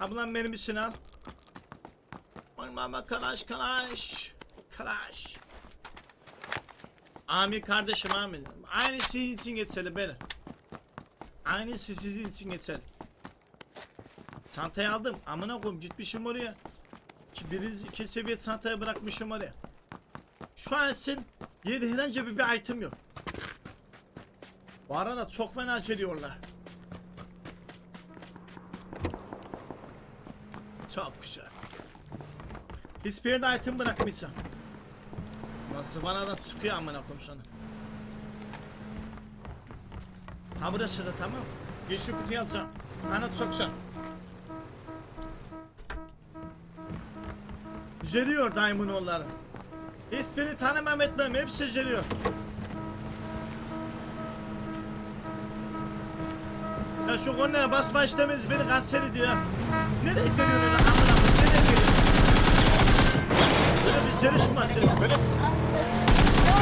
Ablam benim için al. Mama kalaş kalaş. Kalaş. Amin kardeşim amin. Aynı sizin için geçerli böyle. Aynı sizin için geçerli. Çantayı aldım. Amına koyayım gitmişim oraya. Ki birinci iki seviye çantaya bırakmışım oraya. Şu an için yedi herhangi bir, bir item yok. Bu arada çok fena geliyorlar. Çok güzel. Hiçbir yerde item bırakmayacağım. Nasıl bana da çıkıyor amına sana. Ha burası da tamam. Yeşil kutuyu alacağım. Çok güzel. Jeriyor Diamond onları. Hiçbirini tanımam etmem. Hepsi jeriyor. Ya şu konuya basma işlemeniz beni kanser ediyor ya. Nereye geliyorsun lan amına koyayım? Nereye geliyorsun? Böyle bir yarışma. Böyle...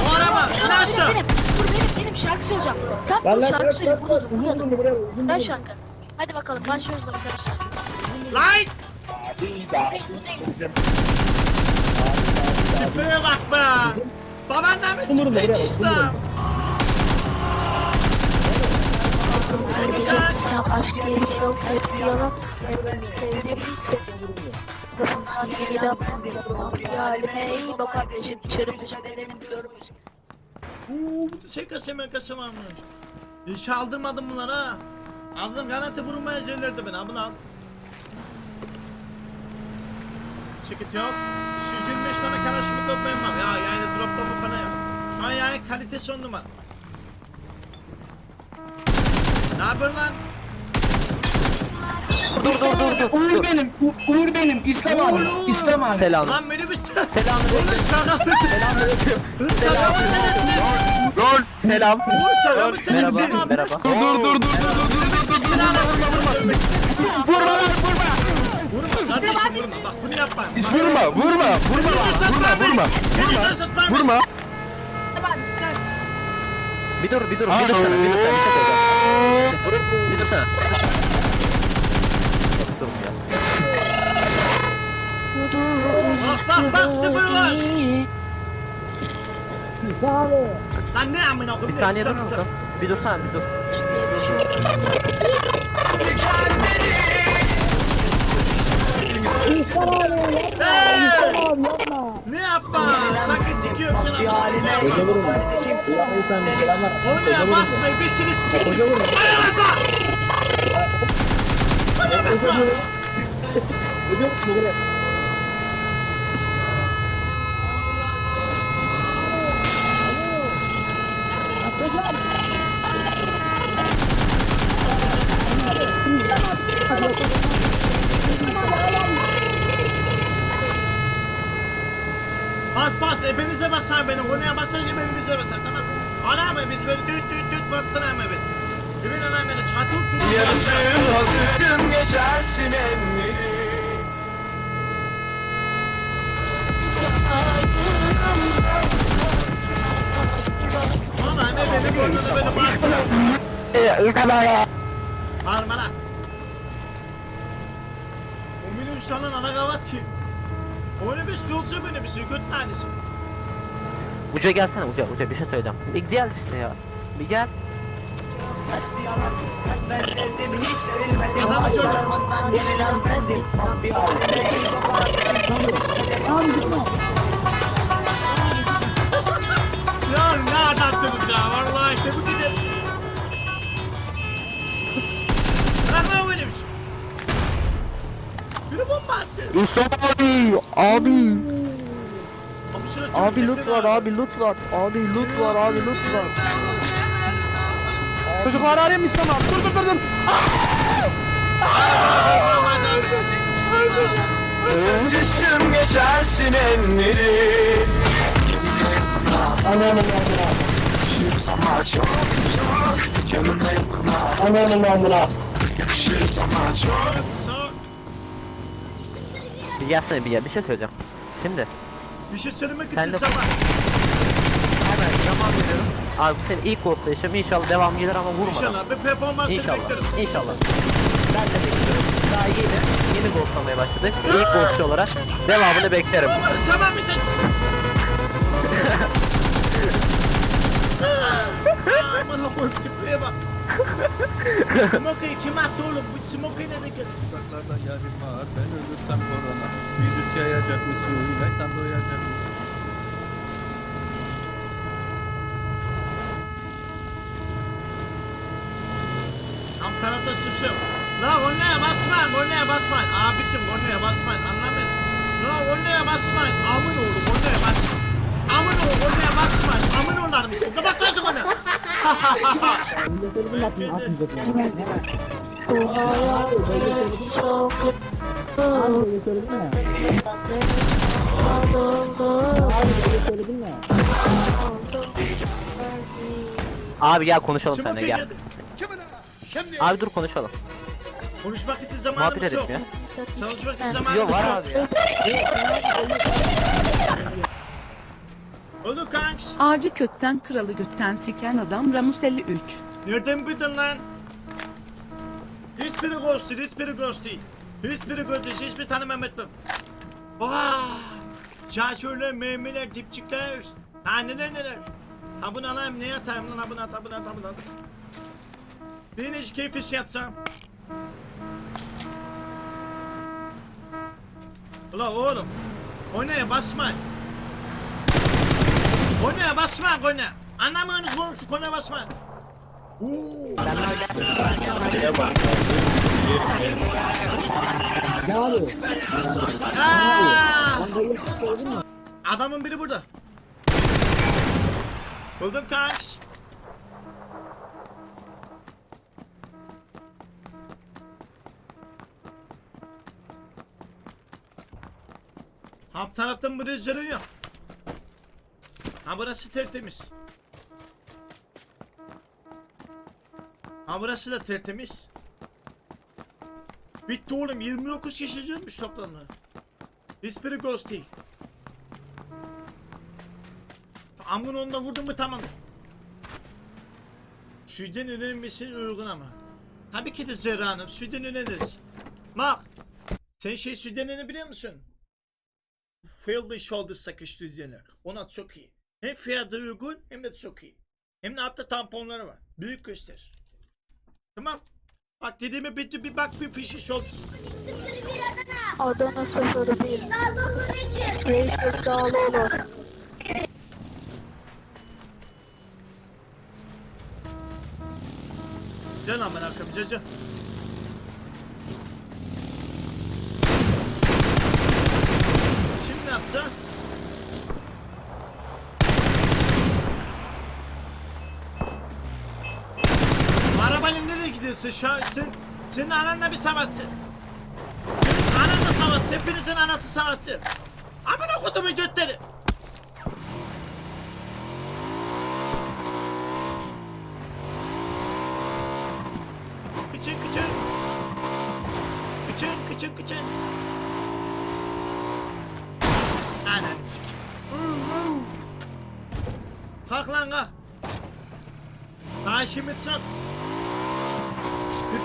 Bu araba in aşağı. Benim, dur benim, benim şarkı söyleyeceğim. Sen dur lan şarkı bırak söyle, bırak burada bırak. dur, burada Uzun dur. buraya uzun Ben bunu. şarkı. Hadi bakalım, başlıyoruz arkadaşlar. Lan! Şifreye bak be! Babandan mı Umurumda, bravo, işte? umurumda. Çok sen aşk diye yok, hepsi yalan. Halime iyi bak kardeşim. Çürümüş bedenim görmüş. Uuu bu da şakası makası varmış. Hiç aldırmadım bunları ha. Aldım garanti vurmaya gelirdi beni al. Çekit yok. 125 tane karışımı toplayayım var. Ya yani dropta bu kana ya. Şu an yani kalitesi on numara. Ne yapıyorsun lan? Dur dur dur dur. Uğur benim. U- Uğur benim. İslam abi. Uğur. İslam abi. Selam. Lan beni bir... Selamünaleyküm. Oğlum şaka mı? Selamünaleyküm. Şaka mı sensin? Rol. Selam. Oğlum şaka mı Merhaba. sensin? Merhaba. Dur dur dur dur dur dur. Vurma lan vurma. Vurma kardeşim vurma. Bak bunu yapma. Vurma vurma vurma lan vurma vurma Vurma. vurma. Bir dur bir dur. Bir dursana. Bir dursana. Bir şey söyleyeceğim. Bir. Dur Bak bak bak sıfır var. Lan ne amına koyayım? Bir saniye durur musun? Bir dursana bir dur. Hey! Ne yapma? Sanki sikiyorum seni. Hoca vurun. Ulan sen selamlar. Oraya basmayın. Bir seni sikiyorum. Hoca vurun. Oraya basma. Oraya basma. Hocam buraya. Bas bas. Hepinize basar beni. Oraya basar hepinize basar. Tamam. Ana mı? Biz böyle düt düt düt baktın ama beni. Emin ana beni. Çatı uçurum. hazırım geçersin emri. Ana ne beni gördü de beni baktı. Bağırma lan. O minibüslerin ana kavat ki. Minibüs yolcu minibüsü göt tanesi. Uca gelsene Uca. Uca bir şey söyleyeceğim. Bir gel işte ya. Bir gel. Adamı gördüm. Ya İslam abi abi Abi, loot var abi loot var abi loot var abi loot var. Çocuklar arayayım İslam abi dur dur dur dur. Özüşüm geçersin enleri. Ananın amına. Ama çok çok yanında yapma. Ananın amına. Yakışır sana çok. Bir gelsene bir gel. Bir şey söyleyeceğim. Şimdi. Bir şey söylemek Sen için de- zaman. Hemen zaman veriyorum. Abi bu senin ilk olsayışım inşallah devam gelir ama vurmadan. İnşallah bir performansını İnşallah. beklerim. İnşallah. Ben de bekliyorum. Daha yeni. Yeni ghostlamaya başladık. İlk ghostçu olarak devamını beklerim. Tamam, tamam bir. Aa, Aman Allah'ım spreye bak. Smoke'yi kim attı oğlum? Bu Smoke'yi nereden geldi? Uzaklardan yardım var. Ben ölürsem korona. Virüs yayacak mısın? Ben sen de yayacak mısın? Tam tarafta yok. La kornaya basmayın, kornaya basmayın. Abicim kornaya basmayın, anlamayın. La kornaya basmayın. Amın oğlu kornaya bas. Amın oğlu kornaya basmayın. Amın oğullar mısın? Kapatmasın onu. Bu hayat çok Abi gel konuşalım Smoke'ye seninle gel. geldi. Şimdi Abi dur konuşalım. konuşmak için Muhabbet zamanımız edelim yok. ya. Çalışmak için zamanımız var yok. abi ya. Olur kanks. Ağacı kökten kralı gökten siken adam Ramus 53. Nereden bildin lan? Hiçbiri ghost değil, hiçbiri ghost değil. Hiçbiri ghost değil, hiçbir tanımam etmem. Vaa! Şaşörler, meymeler, dipçikler. Ha neler neler. Ha bunu alayım, ne atayım lan, ha bunu at, ha bunu at, ha bunu at. Bir hiç keyfis yatsam. Ula oğlum. Oynaya basma. Oynaya basma, oynaya. Anlamıyorsunuz oğlum şu konuya basma. Ne abi? Aa! Bayır söyledin mi? Adamın biri burada. Buldum kanks. Alt taraftan buraya zırhıyor. Ha burası tertemiz. Ha burası da tertemiz. Bitti oğlum 29 kişi gelmiş toplamda. Hiçbiri ghost değil. Amın onda vurdum mu tamam. Süden önemlisi uygun ama. Tabii ki de Zerra Hanım süden öneririz. Bak. Sen şey südenini biliyor musun? Field shoulder sakış südeni. Ona çok iyi. Hem fiyatı uygun hem de çok iyi. Hem de hatta tamponları var. Büyük göster. Tamam. Bak dediğime bitti bir bak bir fişi shoulder. Adana 01 Reis'in Dağlıoğlu Can aman akım can can. Şimdi ne yapsa? Şu an sen, senin anan da bir savaşçı. Senin anan da savaşçı. Hepinizin anası savaşçı. Amına kodumun götleri. Kıçın kıçın. Kıçın kıçın kıçın. Ananı sik. Kalk lan kalk. Daha şimdi sok.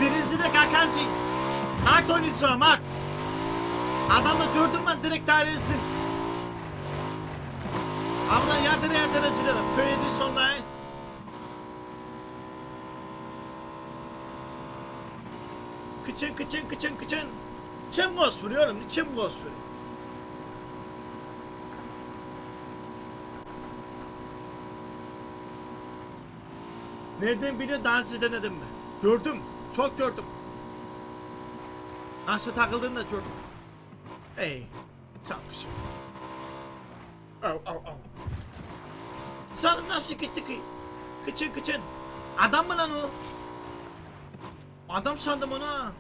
Birinizi de kakazı. Kalk oynuyorsun bak. Adamı gördün mü direkt dairesin. Abla yardıra yardıra acılara. Föyedi sonlayın. Kıçın kıçın kıçın kıçın. Çim gos vuruyorum. Çim gos vuruyor. Nereden biliyor daha önce denedim mi? Gördüm. Çok gördüm. Nasıl takıldığını da gördüm. Hey. Çarpışım. Au au au. Canım nasıl gitti ki? Kıçın kıçın. Adam mı lan o? Adam sandım onu ha.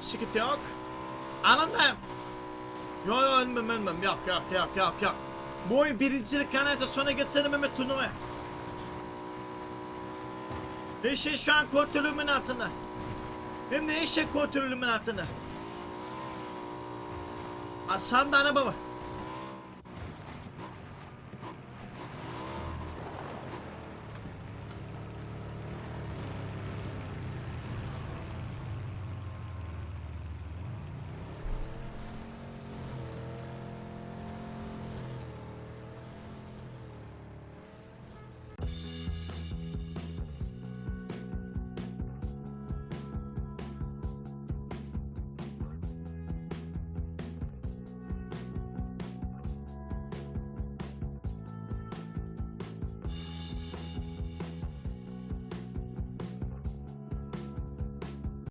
Sıkıntı yok. Anladım. Yo yo ölmem ölmem yok yok yok yok yok. Bu oyun birincilik kanalda sonra geçelim Mehmet turnuvaya. Her şey şu an kontrolümün altında. Hem de her şey kontrolümün altında. Aslan da araba var.